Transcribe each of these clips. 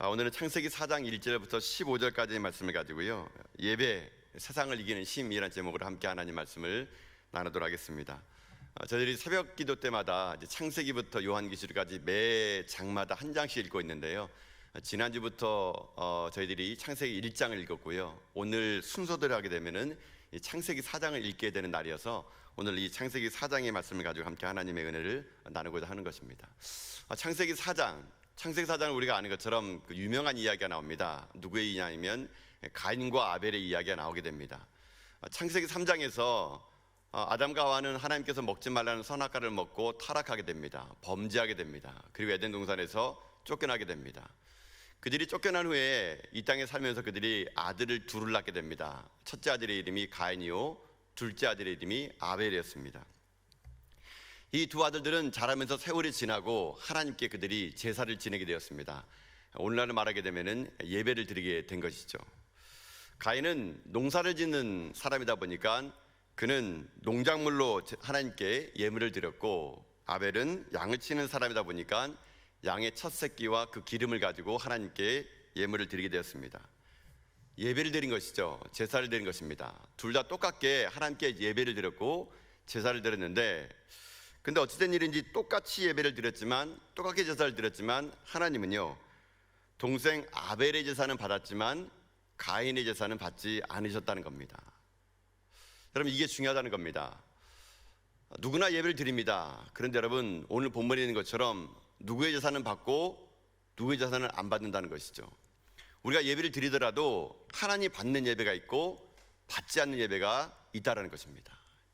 아, 오늘은 창세기 4장 1절부터 15절까지의 말씀을 가지고요. 예배, 세상을 이기는 힘이라는 제목으로 함께 하나님 말씀을 나누도록 하겠습니다. 아, 저희들이 새벽 기도 때마다 창세기부터 요한기시록까지 매 장마다 한 장씩 읽고 있는데요. 아, 지난주부터 어, 저희들이 창세기 1장을 읽었고요. 오늘 순서대로 하게 되면은 이 창세기 4장을 읽게 되는 날이어서 오늘 이 창세기 4장의 말씀을 가지고 함께 하나님의 은혜를 나누고자 하는 것입니다. 아, 창세기 4장, 창세기 4장은 우리가 아는 것처럼 그 유명한 이야기가 나옵니다. 누구의 이야기냐면 가인과 아벨의 이야기가 나오게 됩니다. 아, 창세기 3장에서 어, 아담과 하와는 하나님께서 먹지 말라는 선악과를 먹고 타락하게 됩니다. 범죄하게 됩니다. 그리고 에덴 동산에서 쫓겨나게 됩니다. 그들이 쫓겨난 후에 이 땅에 살면서 그들이 아들을 둘을 낳게 됩니다. 첫째 아들의 이름이 가인이요, 둘째 아들의 이름이 아벨이었습니다. 이 두 아들들은 자라면서 세월이 지나고 하나님께 그들이 제사를 지내게 되었습니다. 오늘날 말하게 되면은 예배를 드리게 된 것이죠. 가인은 농사를 짓는 사람이다 보니까 그는 농작물로 하나님께 예물을 드렸고 아벨은 양을 치는 사람이다 보니까 양의 첫 새끼와 그 기름을 가지고 하나님께 예물을 드리게 되었습니다. 예배를 드린 것이죠. 제사를 드린 것입니다. 둘 다 똑같게 하나님께 예배를 드렸고 제사를 드렸는데 근데 어찌된 일인지 똑같이 예배를 드렸지만 똑같게 제사를 드렸지만 하나님은요. 동생 아벨의 제사는 받았지만 가인의 제사는 받지 않으셨다는 겁니다. 여러분 이게 중요하다는 겁니다. 누구나 예배를 드립니다. 그런데 여러분 오늘 본문에 있는 것처럼 누구의 제사는 받고 누구의 제사는 안 받는다는 것이죠. 우리가 예배를 드리더라도 하나님 받는 예배가 있고 받지 않는 예배가 있다라는 것입니다.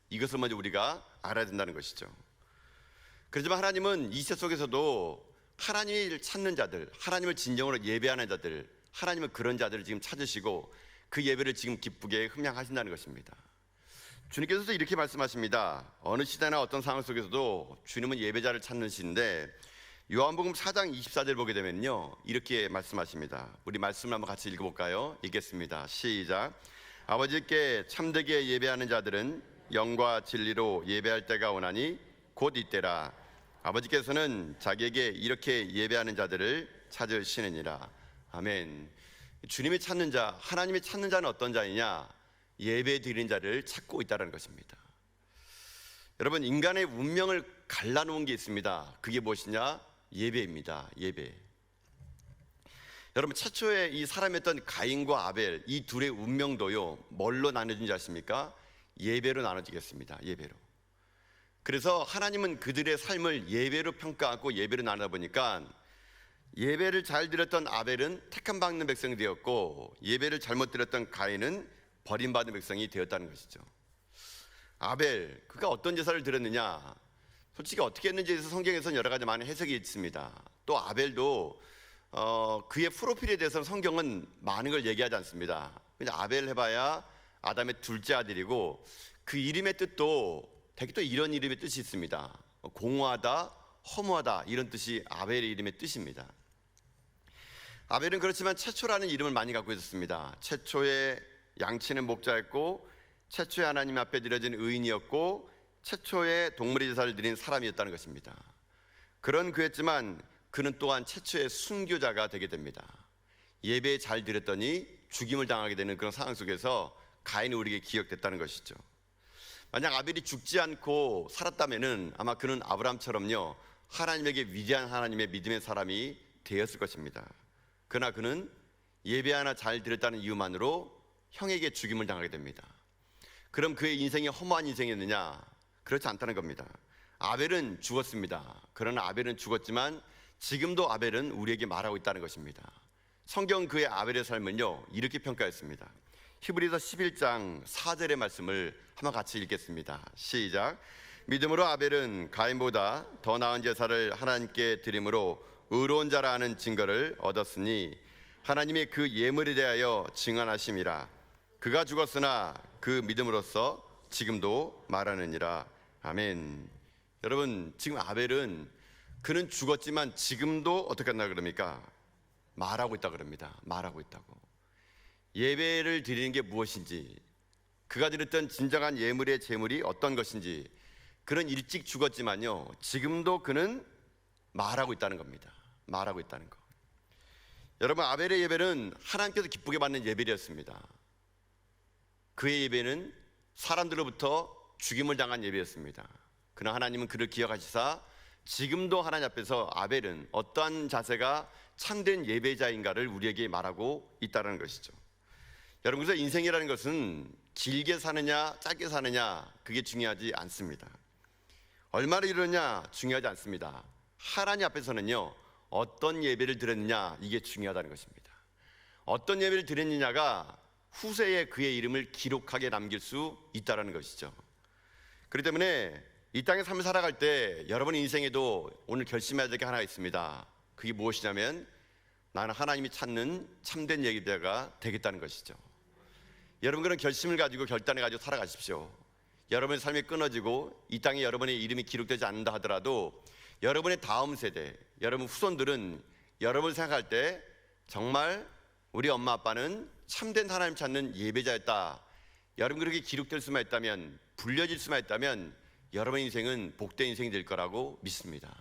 이것을 먼저 우리가 알아야 된다는 것이죠. 그렇지만 하나님은 이 세 속에서도 하나님을 찾는 자들, 하나님을 진정으로 예배하는 자들, 하나님은 그런 자들을 지금 찾으시고 그 예배를 지금 기쁘게 흠양하신다는 것입니다. 주님께서도 이렇게 말씀하십니다. 어느 시대나 어떤 상황 속에서도 주님은 예배자를 찾는 시인데 요한복음 4장 24절 보게 되면요. 이렇게 말씀하십니다. 우리 말씀을 한번 같이 읽어볼까요? 읽겠습니다. 시작. 아버지께 참되게 예배하는 자들은 영과 진리로 예배할 때가 오나니 곧 이때라. 아버지께서는 자기에게 이렇게 예배하는 자들을 찾으시느니라. 아멘. 주님이 찾는 자, 하나님이 찾는 자는 어떤 자이냐? 예배 드리는 자를 찾고 있다는 것입니다. 여러분, 인간의 운명을 갈라놓은 게 있습니다. 그게 무엇이냐? 예배입니다. 예배. 여러분, 최초에 이 사람이었던 가인과 아벨, 이 둘의 운명도요, 뭘로 나눠진지 아십니까? 예배로 나눠지겠습니다. 예배로. 그래서 하나님은 그들의 삶을 예배로 평가하고 예배로 나누다 보니까 예배를 잘 드렸던 아벨은 택함 받는 백성이 되었고 예배를 잘못 드렸던 가인은 버림받은 백성이 되었다는 것이죠. 아벨, 그가 어떤 제사를 드렸느냐? 솔직히 어떻게 했는지에 대해서 성경에서는 여러 가지 많은 해석이 있습니다. 또 아벨도 어, 그의 프로필에 대해서는 성경은 많은 걸 얘기하지 않습니다. 그냥 아벨 해봐야 아담의 둘째 아들이고 그 이름의 뜻도 되게 또 이런 이름의 뜻이 있습니다. 공허하다, 허무하다 이런 뜻이 아벨의 이름의 뜻입니다. 아벨은 그렇지만 최초라는 이름을 많이 갖고 있었습니다. 최초의 양치는 목자였고 최초의 하나님 앞에 드려진 의인이었고 최초의 동물의 제사를 드린 사람이었다는 것입니다. 그런 그였지만 그는 또한 최초의 순교자가 되게 됩니다. 예배 잘 드렸더니 죽임을 당하게 되는 그런 상황 속에서 가인이 우리에게 기억됐다는 것이죠. 만약 아벨이 죽지 않고 살았다면은 아마 그는 아브라함처럼요 하나님에게 위대한 하나님의 믿음의 사람이 되었을 것입니다. 그러나 그는 예배 하나 잘 드렸다는 이유만으로 형에게 죽임을 당하게 됩니다. 그럼 그의 인생이 허무한 인생이었느냐? 그렇지 않다는 겁니다. 아벨은 죽었습니다. 그러나 아벨은 죽었지만 지금도 아벨은 우리에게 말하고 있다는 것입니다. 성경 그의 아벨의 삶은요 이렇게 평가했습니다. 히브리서 11장 4절의 말씀을 한번 같이 읽겠습니다. 시작. 믿음으로 아벨은 가인보다 더 나은 제사를 하나님께 드림으로 의로운 자라는 증거를 얻었으니 하나님이 그 예물에 대하여 증언하심이라. 그가 죽었으나 그 믿음으로써 지금도 말하느니라. 아멘. 여러분, 지금 아벨은 그는 죽었지만 지금도 어떻게 한다 그럽니까? 말하고 있다 그럽니다. 말하고 있다고. 예배를 드리는 게 무엇인지, 그가 드렸던 진정한 예물의 제물이 어떤 것인지, 그는 일찍 죽었지만요, 지금도 그는 말하고 있다는 겁니다. 말하고 있다는 거. 여러분 아벨의 예배는 하나님께서 기쁘게 받는 예배였습니다. 그의 예배는 사람들로부터 죽임을 당한 예배였습니다. 그러나 하나님은 그를 기억하시사 지금도 하나님 앞에서 아벨은 어떠한 자세가 참된 예배자인가를 우리에게 말하고 있다는 것이죠. 여러분 그래서 인생이라는 것은 길게 사느냐 짧게 사느냐 그게 중요하지 않습니다. 얼마나 이러냐 중요하지 않습니다. 하나님 앞에서는요 어떤 예배를 드렸느냐 이게 중요하다는 것입니다. 어떤 예배를 드렸느냐가 후세에 그의 이름을 기록하게 남길 수 있다는 것이죠. 그렇기 때문에 이 땅에 삶을 살아갈 때 여러분 인생에도 오늘 결심해야 될 게 하나 있습니다. 그게 무엇이냐면 나는 하나님이 찾는 참된 예배자가 되겠다는 것이죠. 여러분 그런 결심을 가지고 결단을 가지고 살아가십시오. 여러분의 삶이 끊어지고 이 땅에 여러분의 이름이 기록되지 않는다 하더라도 여러분의 다음 세대, 여러분 후손들은 여러분을 생각할 때 정말 우리 엄마 아빠는 참된 하나님 찾는 예배자였다. 여러분 그렇게 기록될 수만 있다면 불려질 수만 있다면 여러분의 인생은 복된 인생이 될 거라고 믿습니다.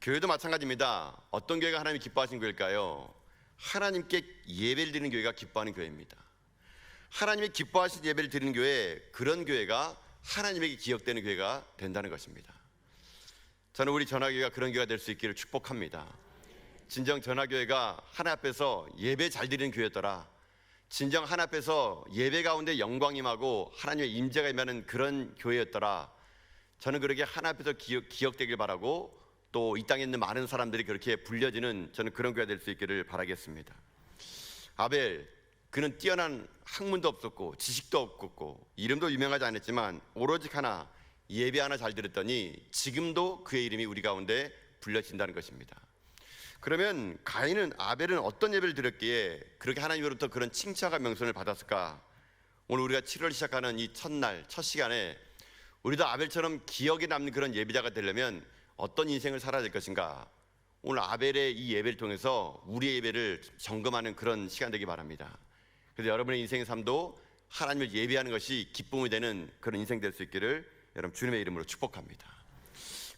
교회도 마찬가지입니다. 어떤 교회가 하나님이 기뻐하신 교회일까요? 하나님께 예배를 드리는 교회가 기뻐하는 교회입니다. 하나님이 기뻐하신 예배를 드리는 교회, 그런 교회가 하나님에게 기억되는 교회가 된다는 것입니다. 저는 우리 전화교회가 그런 교회가 될 수 있기를 축복합니다. 진정 전화교회가 하나 앞에서 예배 잘 드리는 교회더라. 진정 하나 앞에서 예배 가운데 영광 임하고 하나님의 임재가 임하는 그런 교회였더라. 저는 그렇게 하나 앞에서 기억, 기억되길 바라고 또 이 땅에 있는 많은 사람들이 그렇게 불려지는 저는 그런 교회가 될 수 있기를 바라겠습니다. 아벨 그는 뛰어난 학문도 없었고 지식도 없었고 이름도 유명하지 않았지만 오로지 하나 예배 하나 잘 들었더니 지금도 그의 이름이 우리 가운데 불려진다는 것입니다. 그러면 가인은 아벨은 어떤 예배를 드렸기에 그렇게 하나님으로부터 그런 칭찬과 명성을 받았을까? 오늘 우리가 7월 시작하는 이 첫날 첫 시간에 우리도 아벨처럼 기억에 남는 그런 예배자가 되려면 어떤 인생을 살아야 될 것인가? 오늘 아벨의 이 예배를 통해서 우리의 예배를 점검하는 그런 시간 되기 바랍니다. 그래서 여러분의 인생의 삶도 하나님을 예배하는 것이 기쁨이 되는 그런 인생 될 수 있기를 여러분 주님의 이름으로 축복합니다.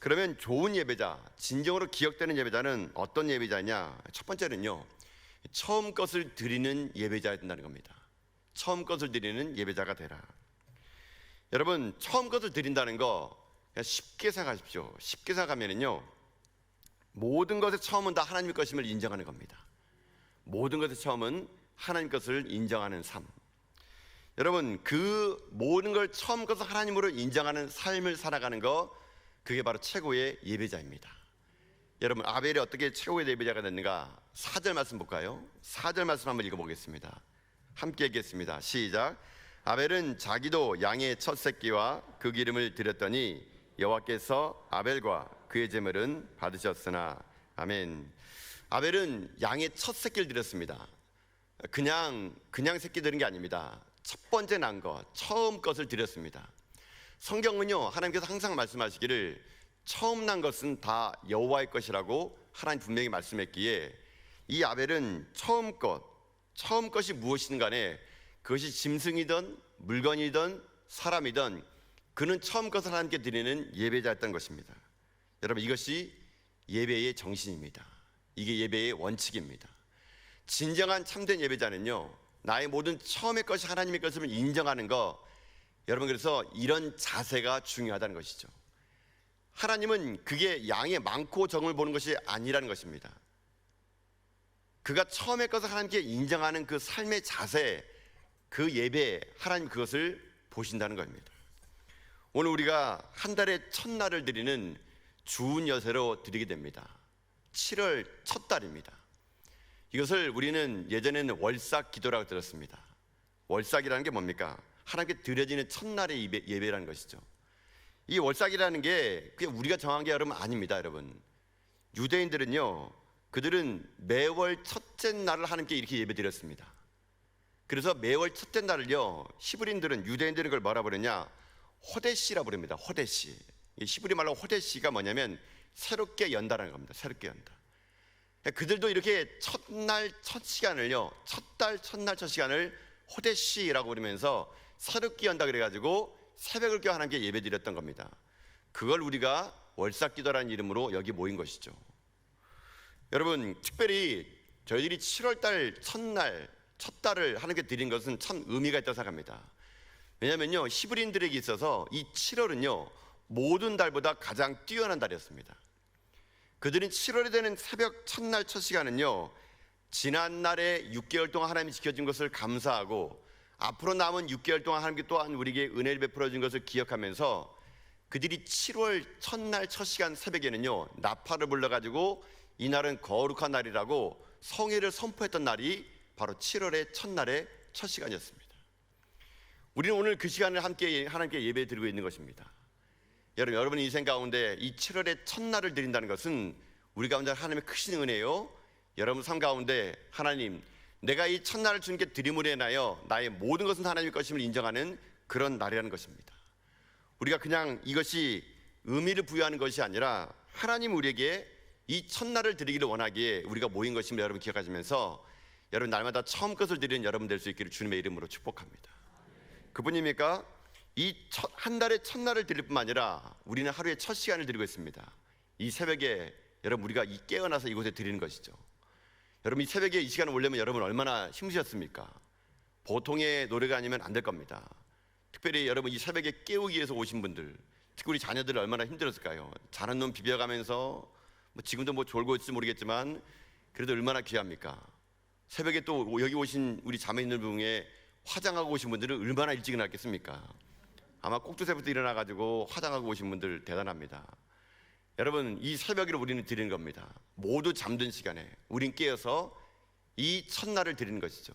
그러면 좋은 예배자, 진정으로 기억되는 예배자는 어떤 예배자냐? 첫 번째는요, 처음 것을 드리는 예배자야 된다는 겁니다. 처음 것을 드리는 예배자가 되라. 여러분, 처음 것을 드린다는 거 그냥 쉽게 생각하십시오. 쉽게 생각하면은요, 모든 것의 처음은 다 하나님의 것임을 인정하는 겁니다. 모든 것의 처음은 하나님 것을 인정하는 삶. 여러분, 그 모든 걸 처음 것을 하나님으로 인정하는 삶을 살아가는 거, 그게 바로 최고의 예배자입니다. 여러분, 아벨이 어떻게 최고의 예배자가 됐는가? 4절 말씀 볼까요? 4절 말씀 한번 읽어보겠습니다. 함께 읽겠습니다. 시작. 아벨은 자기도 양의 첫 새끼와 그 기름을 드렸더니 여호와께서 아벨과 그의 제물은 받으셨으나 아멘. 아벨은 양의 첫 새끼를 드렸습니다. 그냥 그냥 새끼 드린 게 아닙니다. 첫 번째 난 것, 처음 것을 드렸습니다. 성경은요 하나님께서 항상 말씀하시기를 처음 난 것은 다 여호와의 것이라고 하나님 분명히 말씀했기에 이 아벨은 처음 것, 처음 것이 무엇이든 간에 그것이 짐승이든 물건이든 사람이든 그는 처음 것을 하나님께 드리는 예배자였던 것입니다. 여러분 이것이 예배의 정신입니다. 이게 예배의 원칙입니다. 진정한 참된 예배자는요 나의 모든 처음의 것이 하나님의 것임을 인정하는 거 여러분 그래서 이런 자세가 중요하다는 것이죠. 하나님은 그게 양의 많고 정을 보는 것이 아니라는 것입니다. 그가 처음의 것을 하나님께 인정하는 그 삶의 자세, 그 예배, 하나님 그것을 보신다는 겁니다. 오늘 우리가 한 달의 첫날을 드리는 주운 여세로 드리게 됩니다. 7월 첫 달입니다. 이것을 우리는 예전에는 월삭 기도라고 들었습니다. 월삭이라는 게 뭡니까? 하나님께 드려지는 첫날의 예배, 예배라는 것이죠. 이 월삭이라는 게 그게 우리가 정한 게 여러분 아닙니다, 여러분. 유대인들은요, 그들은 매월 첫째 날을 하나님께 이렇게 예배 드렸습니다. 그래서 매월 첫째 날을요, 히브리인들은 유대인들은 그걸 뭐라 부르냐? 호데시라 부릅니다. 호데시. 히브리 말로 호데시가 뭐냐면 새롭게 연다라는 겁니다. 새롭게 연다. 그들도 이렇게 첫날 첫 시간을요, 첫 달 첫날 첫 시간을 호데시라고 부르면서 새롭게 연다 그래가지고 새벽을 깨워 하나님께 예배드렸던 겁니다. 그걸 우리가 월삭기도라는 이름으로 여기 모인 것이죠. 여러분 특별히 저희들이 7월달 첫날 첫 달을 하나님께 드린 것은 참 의미가 있다고 생각합니다. 왜냐하면요 히브리인들에게 있어서 이 7월은요 모든 달보다 가장 뛰어난 달이었습니다. 그들은 7월이 되는 새벽 첫날 첫 시간은요 지난 날에 6개월 동안 하나님이 지켜준 것을 감사하고 앞으로 남은 6개월 동안 하나님께 또한 우리에게 은혜를 베풀어 준 것을 기억하면서 그들이 7월 첫날 첫 시간 새벽에는요 나팔을 불러가지고 이 날은 거룩한 날이라고 성회를 선포했던 날이 바로 7월의 첫날의 첫 시간이었습니다. 우리는 오늘 그 시간을 함께 하나님께 예배 드리고 있는 것입니다. 여러분, 여러분 인생 가운데 이 7월의 첫날을 드린다는 것은 우리 가운데 하나님의 크신 은혜요. 여러분 삶 가운데 하나님, 내가 이 첫날을 주님께 드림으로 인하여 나의 모든 것은 하나님의 것임을 인정하는 그런 날이라는 것입니다. 우리가 그냥 이것이 의미를 부여하는 것이 아니라 하나님 우리에게 이 첫날을 드리기를 원하기에 우리가 모인 것임을 여러분 기억하시면서 여러분 날마다 처음 것을 드리는 여러분 될 수 있기를 주님의 이름으로 축복합니다. 그분입니까? 이 한 달의 첫날을 드릴 뿐만 아니라 우리는 하루의 첫 시간을 드리고 있습니다. 이 새벽에 여러분 우리가 이 깨어나서 이곳에 드리는 것이죠. 여러분 이 새벽에 이 시간을 올려면 여러분 얼마나 힘드셨습니까? 보통의 노래가 아니면 안 될 겁니다. 특별히 여러분 이 새벽에 깨우기 위해서 오신 분들, 특히 우리 자녀들 얼마나 힘들었을까요? 자는 눈 비벼가면서 뭐 지금도 뭐 졸고 있을지 모르겠지만 그래도 얼마나 귀합니까? 새벽에 또 여기 오신 우리 자매님들 중에 화장하고 오신 분들은 얼마나 일찍 일어났겠습니까? 아마 꼭두새부터 일어나가지고 화장하고 오신 분들 대단합니다. 여러분 이 새벽을 우리는 드리는 겁니다. 모두 잠든 시간에 우린 깨어서 이 첫날을 드리는 것이죠.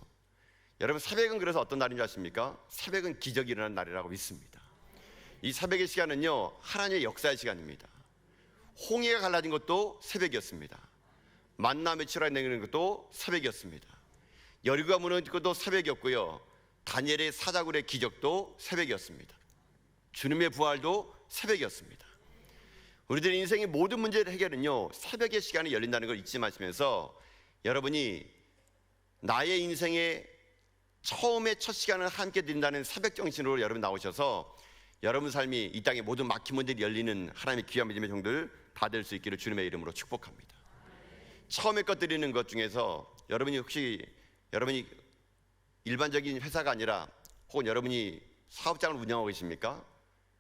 여러분 새벽은 그래서 어떤 날인 줄 아십니까? 새벽은 기적이 일어나는 날이라고 믿습니다. 이 새벽의 시간은요 하나님의 역사의 시간입니다. 홍해가 갈라진 것도 새벽이었습니다. 만남의 칠화 내리는 것도 새벽이었습니다. 여리고가 무너진 것도 새벽이었고요. 다니엘의 사자굴의 기적도 새벽이었습니다. 주님의 부활도 새벽이었습니다. 우리들의 인생의 모든 문제를 해결은요 새벽의 시간이 열린다는 걸 잊지 마시면서 여러분이 나의 인생의 처음의 첫 시간을 함께 드린다는 새벽 정신으로 여러분 나오셔서 여러분 삶이 이 땅의 모든 막힌 문들이 열리는 하나님의 귀한 믿음의 종들 다될수 있기를 주님의 이름으로 축복합니다. 처음에 것 드리는 것 중에서 여러분이 혹시 여러분이 일반적인 회사가 아니라 혹은 여러분이 사업장을 운영하고 계십니까?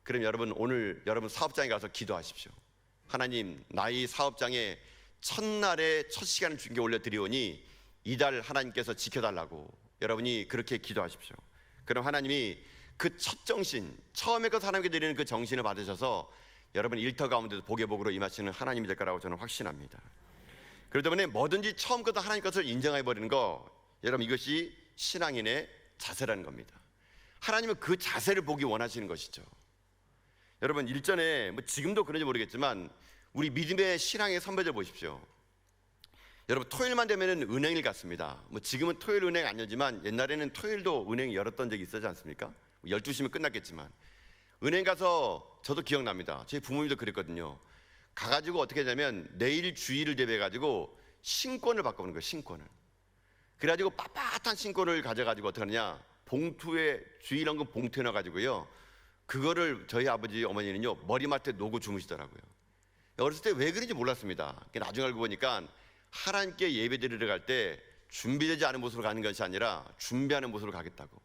그럼 여러분 오늘 여러분 사업장에 가서 기도하십시오. 하나님 나의 사업장에 첫날에 첫 시간을 주께 올려드리오니 이달 하나님께서 지켜달라고 여러분이 그렇게 기도하십시오. 그럼 하나님이 그 첫 정신 처음에 그 하나님께 드리는 그 정신을 받으셔서 여러분 일터 가운데서 복의 복으로 임하시는 하나님이 될 거라고 저는 확신합니다. 그렇기 때문에 뭐든지 처음 부터 하나님 것을 인정해 버리는 거 여러분 이것이 신앙인의 자세라는 겁니다. 하나님은 그 자세를 보기 원하시는 것이죠. 여러분 일전에 뭐 지금도 그런지 모르겠지만 우리 믿음의 신앙의 선배들 보십시오. 여러분 토요일만 되면은 은행일 같습니다. 뭐 지금은 토요일 은행 아니지만 옛날에는 토요일도 은행 열었던 적이 있었지 않습니까? 12시면 끝났겠지만 은행 가서 저도 기억납니다. 제 부모님도 그랬거든요. 가가지고 어떻게 하냐면 내일 주일을 대비해가지고 신권을 바꿔보는 거예요. 신권을. 그래가지고 빳빳한 신권을 가져가지고 어떻게 하느냐 봉투에 주일원금 봉투에 넣어가지고요. 그거를 저희 아버지 어머니는요 머리맡에 놓고 주무시더라고요. 어렸을 때 왜 그런지 몰랐습니다. 나중에 알고 보니까 하나님께 예배 드리러 갈 때 준비되지 않은 모습으로 가는 것이 아니라 준비하는 모습으로 가겠다고.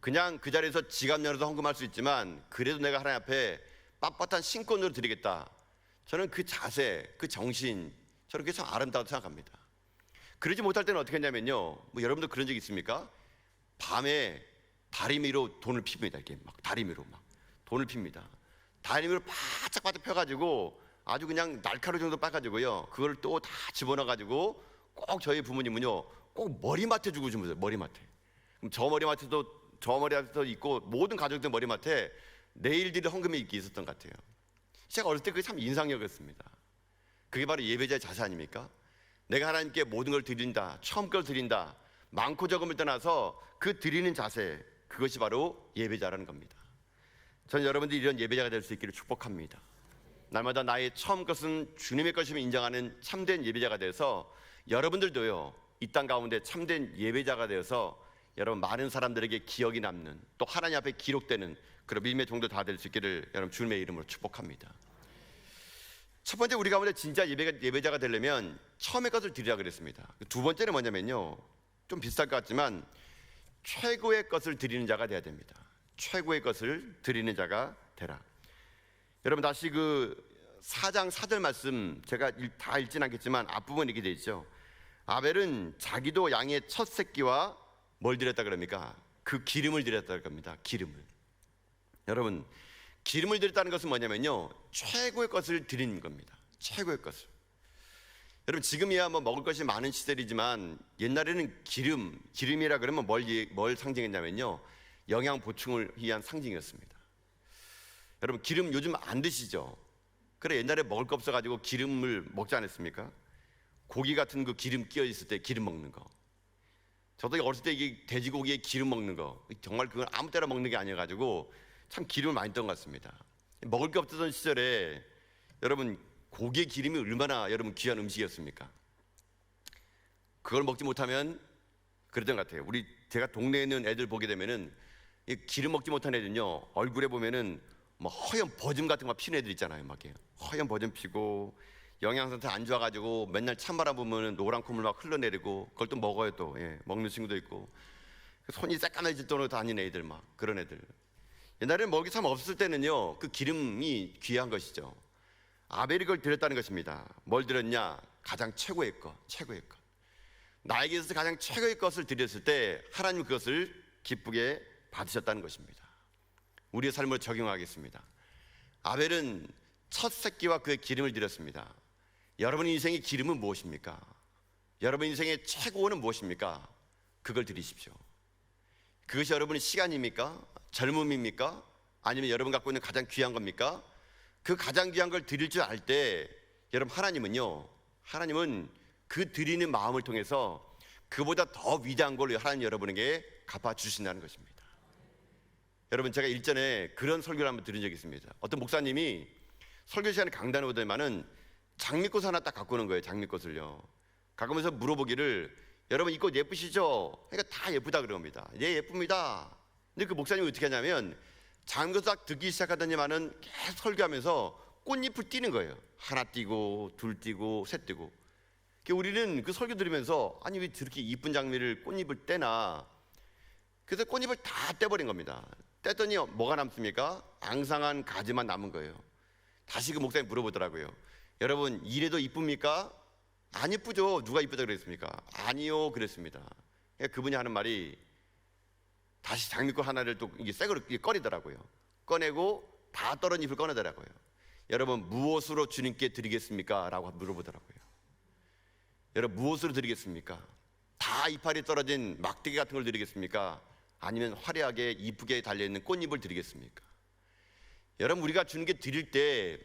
그냥 그 자리에서 지갑 열어서 헌금할 수 있지만 그래도 내가 하나님 앞에 빳빳한 신권으로 드리겠다. 저는 그 자세, 그 정신 저렇게 참 아름다워 생각합니다. 그러지 못할 때는 어떻게 했냐면요. 뭐 여러분도 그런 적 있습니까? 밤에 다리미로 돈을 핍니다. 이렇게 막 다리미로 막 돈을 핍니다. 다리미로 바짝바짝 펴가지고 아주 그냥 날카로운 정도 빠가지고요. 그걸 또 다 집어넣어가지고 꼭 저희 부모님은요. 꼭 머리맡에 주고 주무세요. 머리맡에. 그럼 저 머리맡에도 저 머리맡에도 있고 모든 가족들 머리맡에 내일 드릴 헌금이 있게 있었던 것 같아요. 제가 어릴 때 그게 참 인상적이었습니다. 그게 바로 예배자의 자세 아닙니까? 내가 하나님께 모든 걸 드린다. 처음 걸 드린다. 많고 적음을 떠나서 그 드리는 자세 그것이 바로 예배자라는 겁니다. 저는 여러분들이 이런 예배자가 될 수 있기를 축복합니다. 날마다 나의 처음 것은 주님의 것임을 인정하는 참된 예배자가 돼서 여러분들도요 이 땅 가운데 참된 예배자가 되어서 여러분 많은 사람들에게 기억이 남는 또 하나님 앞에 기록되는 그런 믿음의 종도 다 될 수 있기를 여러분 주님의 이름으로 축복합니다. 첫 번째 우리 가운데 진짜 예배가, 예배자가 되려면 처음에 것을 드리라 그랬습니다. 두 번째는 뭐냐면요. 좀 비슷할 것 같지만 최고의 것을 드리는 자가 돼야 됩니다. 최고의 것을 드리는 자가 되라. 여러분 다시 그 4장 4절 말씀 제가 읽- 다 읽진 않겠지만 앞부분 이렇게 돼 있죠. 아벨은 자기도 양의 첫 새끼와 뭘 드렸다 그럽니까? 그 기름을 드렸다 겁니다. 기름을. 여러분 기름을 드렸다는 것은 뭐냐면요 최고의 것을 드리는 겁니다. 최고의 것을. 여러분 지금이야 뭐 먹을 것이 많은 시절이지만 옛날에는 기름 기름이라 그러면 뭘, 예- 뭘 상징했냐면요 영양 보충을 위한 상징이었습니다. 여러분 기름 요즘 안 드시죠? 그래 옛날에 먹을 거 없어가지고 기름을 먹지 않았습니까? 고기 같은 그 기름 끼어 있을 때 기름 먹는 거. 저도 어렸을 때 이게 돼지고기에 기름 먹는 거 정말 그건 아무 때나 먹는 게 아니어가지고 참 기름을 많이 떴던 것 같습니다. 먹을 게 없던 시절에 여러분 고기의 기름이 얼마나 여러분 귀한 음식이었습니까? 그걸 먹지 못하면 그랬던 것 같아요. 우리 제가 동네에 있는 애들 보게 되면은 이 기름 먹지 못한 애들은요 얼굴에 보면은 뭐 허연 버짐 같은 거 피는 애들 있잖아요, 막 이렇게. 허연 버짐 피고 영양 상태 안 좋아가지고 맨날 찬바람 보면은 노란 콧물 막 흘러내리고 그걸 또 먹어요 또. 예, 먹는 친구도 있고. 손이 새까매질 정도로 다니는 애들 막 그런 애들. 옛날에는 먹이 참 없을 때는요 그 기름이 귀한 것이죠. 아벨이 그걸 드렸다는 것입니다. 뭘 드렸냐? 가장 최고의 것 최고의 것. 나에게 있어서 가장 최고의 것을 드렸을 때 하나님 그것을 기쁘게 받으셨다는 것입니다 우리의 삶을 적용하겠습니다 아벨은 첫 새끼와 그의 기름을 드렸습니다 여러분 인생의 기름은 무엇입니까? 여러분 인생의 최고는 무엇입니까? 그걸 드리십시오 그것이 여러분의 시간입니까? 젊음입니까? 아니면 여러분 갖고 있는 가장 귀한 겁니까? 그 가장 귀한 걸 드릴 줄 알 때 여러분 하나님은요. 하나님은 그 드리는 마음을 통해서 그보다 더 위대한 걸 하나님 여러분에게 갚아 주신다는 것입니다. 여러분 제가 일전에 그런 설교를 한번 들은 적이 있습니다. 어떤 목사님이 설교 시간에 강단에 오더만은 장미꽃 하나 딱 갖고 오는 거예요. 장미꽃을요. 오면서 물어보기를 여러분 이 꽃 예쁘시죠? 그러니까 다 예쁘다 그럽니다. 예, 예쁩니다. 근데 그 목사님이 어떻게 하냐면 장미꽃 딱 듣기 시작하더니만은 계속 설교하면서 꽃잎을 띄는 거예요. 하나 띄고 둘 띄고 셋 띄고. 그 우리는 그 설교 들으면서 아니 왜 저렇게 이쁜 장미를 꽃잎을 떼나? 그래서 꽃잎을 다 떼버린 겁니다. 떼더니 뭐가 남습니까? 앙상한 가지만 남은 거예요. 다시 그 목사님 물어보더라고요. 여러분 이래도 이쁩니까? 안 이쁘죠. 누가 이쁘다 그랬습니까? 아니요, 그랬습니다. 그러니까 그분이 하는 말이 다시 장미꽃 하나를 또 이게 새거로 꺼내더라고요. 꺼내고 다 떨어진 잎을 꺼내더라고요. 여러분 무엇으로 주님께 드리겠습니까? 라고 물어보더라고요. 여러분 무엇으로 드리겠습니까? 다 이파리 떨어진 막대기 같은 걸 드리겠습니까? 아니면 화려하게 이쁘게 달려있는 꽃잎을 드리겠습니까? 여러분 우리가 주는 게 드릴 때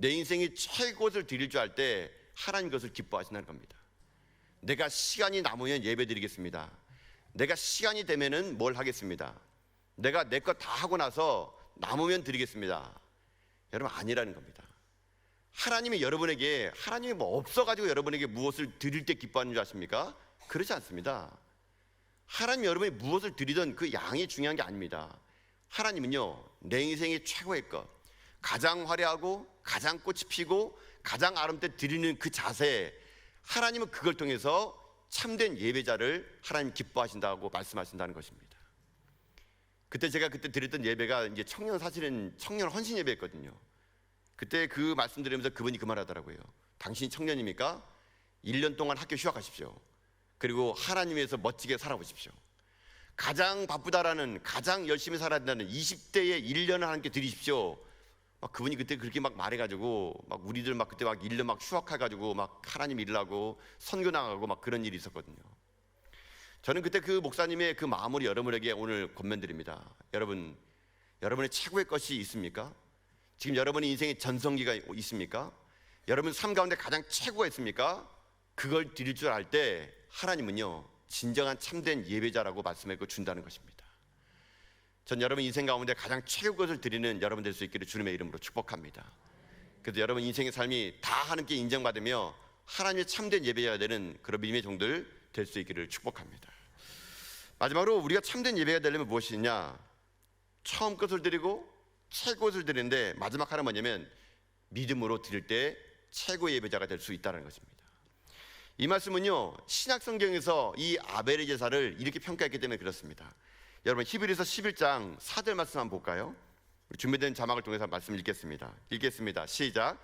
내 인생이 최고를 드릴 줄 알 때 하나님 것을 기뻐하신다는 겁니다. 내가 시간이 남으면 예배 드리겠습니다. 내가 시간이 되면은 뭘 하겠습니다. 내가 내 것 다 하고 나서 남으면 드리겠습니다. 여러분 아니라는 겁니다. 하나님이 여러분에게 하나님이 뭐 없어가지고 여러분에게 무엇을 드릴 때 기뻐하는 줄 아십니까? 그렇지 않습니다. 하나님 여러분이 무엇을 드리든 그 양이 중요한 게 아닙니다. 하나님은요 내 인생의 최고의 것, 가장 화려하고 가장 꽃이 피고 가장 아름답게 드리는 그 자세, 하나님은 그걸 통해서 참된 예배자를 하나님 기뻐하신다고 말씀하신다는 것입니다. 그때 제가 그때 드렸던 예배가 이제 청년 사실은 청년 헌신 예배였거든요. 그때 그 말씀 드리면서 그분이 그 말하더라고요. 당신이 청년입니까? 1년 동안 학교 휴학하십시오. 그리고 하나님 위해서 멋지게 살아보십시오. 가장 바쁘다라는 가장 열심히 살아야 된다는 20대에 1년을 하나님께 드리십시오. 막 그분이 그때 그렇게 막 말해가지고 막 우리들 막 그때 막 1년 막 휴학해가지고 막 하나님 일하고 선교 나가고 막 그런 일이 있었거든요. 저는 그때 그 목사님의 그 마음을 여러분에게 오늘 권면드립니다. 여러분, 여러분의 최고의 것이 있습니까? 지금 여러분의 인생의 전성기가 있습니까? 여러분 삶 가운데 가장 최고가 있습니까? 그걸 드릴 줄 알 때 하나님은요 진정한 참된 예배자라고 말씀해 준다는 것입니다. 전 여러분 인생 가운데 가장 최고 것을 드리는 여러분 될 수 있기를 주님의 이름으로 축복합니다. 그래서 여러분 인생의 삶이 다 하나님께 인정받으며 하나님의 참된 예배자가 되는 그런 믿음의 종들 될 수 있기를 축복합니다. 마지막으로 우리가 참된 예배가 되려면 무엇이냐? 처음 것을 드리고 최고 것을 드리는데 마지막 하나 뭐냐면 믿음으로 드릴 때 최고 예배자가 될 수 있다는 것입니다. 이 말씀은요 신약 성경에서 이 아벨의 제사를 이렇게 평가했기 때문에 그렇습니다. 여러분 히브리서 11장 4절 말씀 한번 볼까요? 준비된 자막을 통해서 말씀 읽겠습니다. 읽겠습니다. 시작.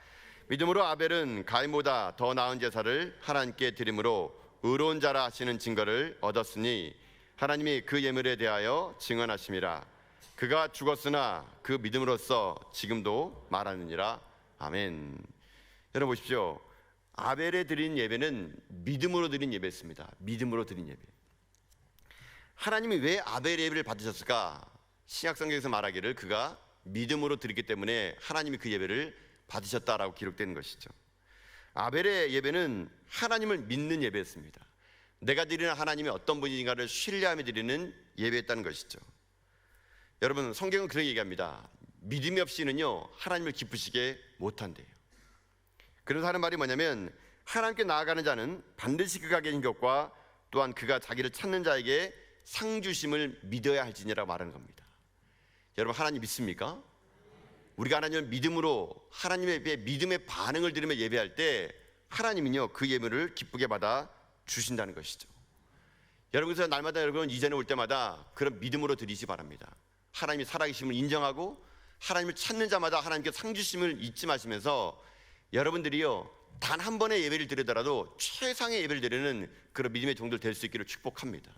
믿음으로 아벨은 가인보다 더 나은 제사를 하나님께 드림으로 의로운 자라 하시는 증거를 얻었으니 하나님이 그 예물에 대하여 증언하심이라. 그가 죽었으나 그 믿음으로써 지금도 말하느니라. 아멘. 여러분 보십시오. 아벨에 드린 예배는 믿음으로 드린 예배였습니다. 믿음으로 드린 예배. 하나님이 왜 아벨 예배를 받으셨을까? 신약 성경에서 말하기를 그가 믿음으로 드렸기 때문에 하나님이 그 예배를 받으셨다라고 기록되는 것이죠. 아벨의 예배는 하나님을 믿는 예배였습니다. 내가 드리는 하나님이 어떤 분인가를 신뢰하며 드리는 예배였다는 것이죠. 여러분 성경은 그렇게 얘기합니다. 믿음이 없이는요 하나님을 기쁘시게 못한대요. 그래서 하는 말이 뭐냐면 하나님께 나아가는 자는 반드시 그가 계신 것과 또한 그가 자기를 찾는 자에게 상 주심을 믿어야 할지니라고 말하는 겁니다. 여러분 하나님 믿습니까? 우리가 하나님을 믿음으로 하나님의 예배, 믿음의 반응을 들으며 예배할 때 하나님은요 그 예물을 기쁘게 받아 주신다는 것이죠. 여러분 그래서 날마다 여러분 이전에 올 때마다 그런 믿음으로 드리시 바랍니다. 하나님이 살아계심을 인정하고 하나님을 찾는 자마다 하나님께 상 주심을 잊지 마시면서 여러분들이요 단 한 번의 예배를 드리더라도 최상의 예배를 드리는 그런 믿음의 종들 될 수 있기를 축복합니다.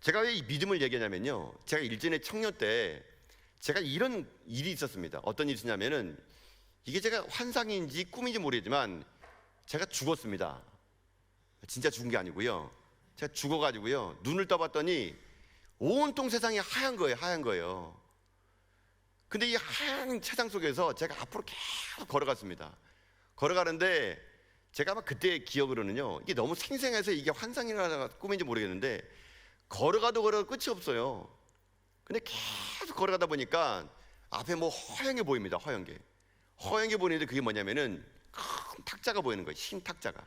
제가 왜 이 믿음을 얘기하냐면요. 제가 일전에 청년 때 제가 이런 일이 있었습니다. 어떤 일이 있었냐면은 이게 제가 환상인지 꿈인지 모르겠지만 제가 죽었습니다. 진짜 죽은 게 아니고요. 제가 죽어가지고요. 눈을 떠봤더니 온통 세상이 하얀 거예요. 하얀 거예요. 근데 이 하얀 세상 속에서 제가 앞으로 계속 걸어갔습니다. 걸어가는데 제가 아마 그때 기억으로는요. 이게 너무 생생해서 이게 환상이나 꿈인지 모르겠는데 걸어가도 걸어도 끝이 없어요. 근데 계속 걸어가다 보니까 앞에 뭐게 보입니다. 허연 게. 허연 게 보이는데 그게 뭐냐면은 큰 탁자가 보이는 거예요. 흰 탁자가.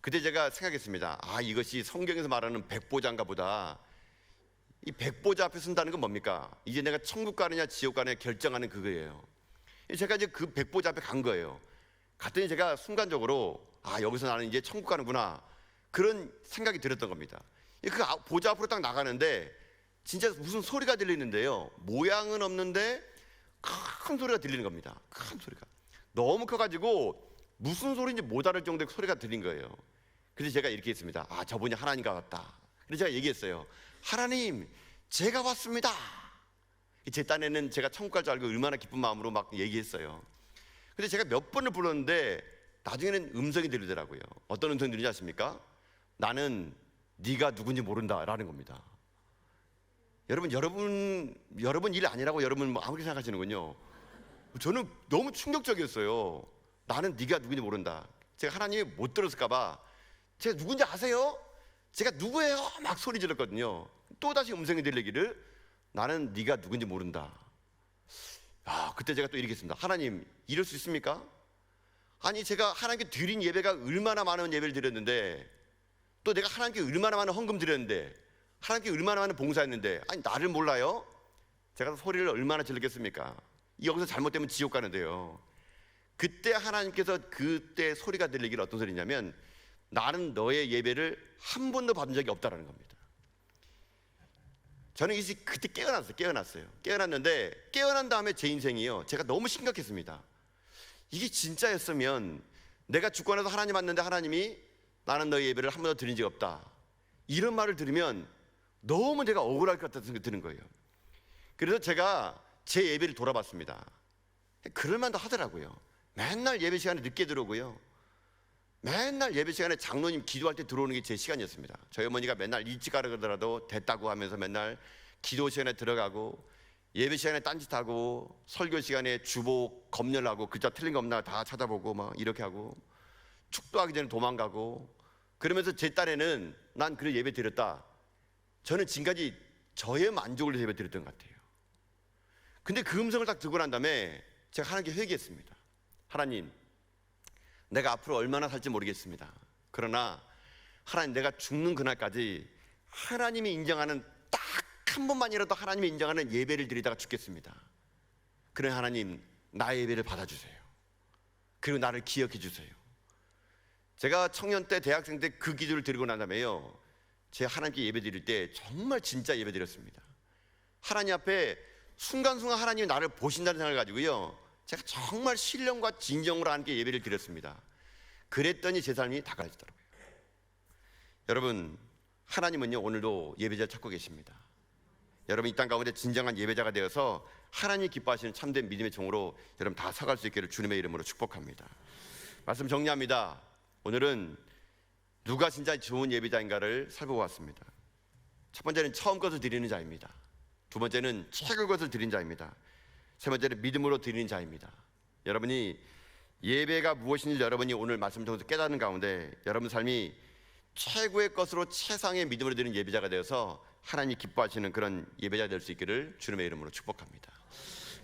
그때 제가 생각했습니다. 아, 이것이 성경에서 말하는 백보자인가 보다. 이 백보자 앞에 쓴다는 건 뭡니까? 이제 내가 천국 가느냐 지옥 가느냐 결정하는 그거예요. 제가 이제 그 백보자 앞에 간 거예요. 갔더니 제가 순간적으로 아, 여기서 나는 이제 천국 가는구나. 그런 생각이 들었던 겁니다. 그 아- 보좌 앞으로 딱 나가는데 진짜 무슨 소리가 들리는데요. 모양은 없는데 큰 소리가 들리는 겁니다. 큰 소리가. 너무 커가지고 무슨 소리인지 못 알을 정도의 소리가 들린 거예요. 그래서 제가 이렇게 했습니다. 아, 저분이 하나님 같다. 그래서 제가 얘기했어요. 하나님, 제가 왔습니다. 제 딴에는 제가 천국 갈 줄 알고 얼마나 기쁜 마음으로 막 얘기했어요. 근데 제가 몇 번을 불렀는데 나중에는 음성이 들리더라고요. 어떤 음성이 들리지 않습니까? 나는 네가 누군지 모른다라는 겁니다. 여러분, 여러분, 여러분 일 아니라고 여러분 뭐 아무리 생각하시는군요. 저는 너무 충격적이었어요. 나는 네가 누군지 모른다. 제가 하나님이 못 들었을까봐 제가 누군지 아세요? 제가 누구예요? 막 소리 질렀거든요. 또 다시 음성이 들리기를 나는 네가 누군지 모른다. 아, 그때 제가 또 이렇게 했습니다. 하나님, 이럴 수 있습니까? 아니, 제가 하나님께 드린 예배가 얼마나 많은 예배를 드렸는데 또 내가 하나님께 얼마나 많은 헌금 드렸는데 하나님께 얼마나 많은 봉사했는데 아니 나를 몰라요? 제가 소리를 얼마나 질렀겠습니까? 여기서 잘못되면 지옥 가는데요. 그때 하나님께서 그때 소리가 들리기를 어떤 소리냐면 나는 너의 예배를 한 번도 받은 적이 없다라는 겁니다. 저는 이제 그때 깨어났어요. 깨어났어요. 깨어났는데 깨어난 다음에 제 인생이요. 제가 너무 심각했습니다. 이게 진짜였으면 내가 죽고 나서 하나님 왔는데 하나님이 나는 너의 예배를 한 번도 드린 적이 없다. 이런 말을 들으면 너무 내가 억울할 것 같은 생각이 드는 거예요. 그래서 제가 제 예배를 돌아봤습니다. 그럴만도 하더라고요. 맨날 예배 시간에 늦게 들어오고요. 맨날 예배 시간에 장로님 기도할 때 들어오는 게 제 시간이었습니다. 저희 어머니가 맨날 일찍 가라 그러더라도 됐다고 하면서 맨날 기도 시간에 들어가고 예배 시간에 딴짓하고 설교 시간에 주보 검열하고 글자 틀린 거 없나 다 찾아보고 막 이렇게 하고 축도하기 전에 도망가고 그러면서 제 딸에는 난 그래 예배 드렸다. 저는 지금까지 저의 만족을 예배 드렸던 것 같아요. 근데 그 음성을 딱 듣고 난 다음에 제가 하나님께 회개했습니다. 하나님, 내가 앞으로 얼마나 살지 모르겠습니다. 그러나 하나님 내가 죽는 그날까지 하나님이 인정하는 딱 한 번만이라도 하나님이 인정하는 예배를 드리다가 죽겠습니다. 그래 하나님 나의 예배를 받아주세요. 그리고 나를 기억해 주세요. 제가 청년 때 대학생 때 그 기도를 드리고 난 다음에요. 제가 하나님께 예배 드릴 때 정말 진짜 예배 드렸습니다. 하나님 앞에 순간순간 하나님이 나를 보신다는 생각을 가지고요. 제가 정말 신령과 진정으로 하나님께 예배를 드렸습니다. 그랬더니 제 삶이 달라지더라고요. 여러분, 하나님은요, 오늘도 예배자를 찾고 계십니다. 여러분, 이 땅 가운데 진정한 예배자가 되어서 하나님이 기뻐하시는 참된 믿음의 종으로 여러분 다 서갈 수 있기를 주님의 이름으로 축복합니다. 말씀 정리합니다. 오늘은 누가 진짜 좋은 예배자인가를 살펴보았습니다. 첫 번째는 처음 것을 드리는 자입니다. 두 번째는 최고 것을 드리는 자입니다. 세 번째는 믿음으로 드리는 자입니다. 여러분이 예배가 무엇인지 여러분이 오늘 말씀 통해서 깨닫는 가운데 여러분 삶이 최고의 것으로 최상의 믿음으로 드리는 예배자가 되어서 하나님 기뻐하시는 그런 예배자 될 수 있기를 주님의 이름으로 축복합니다.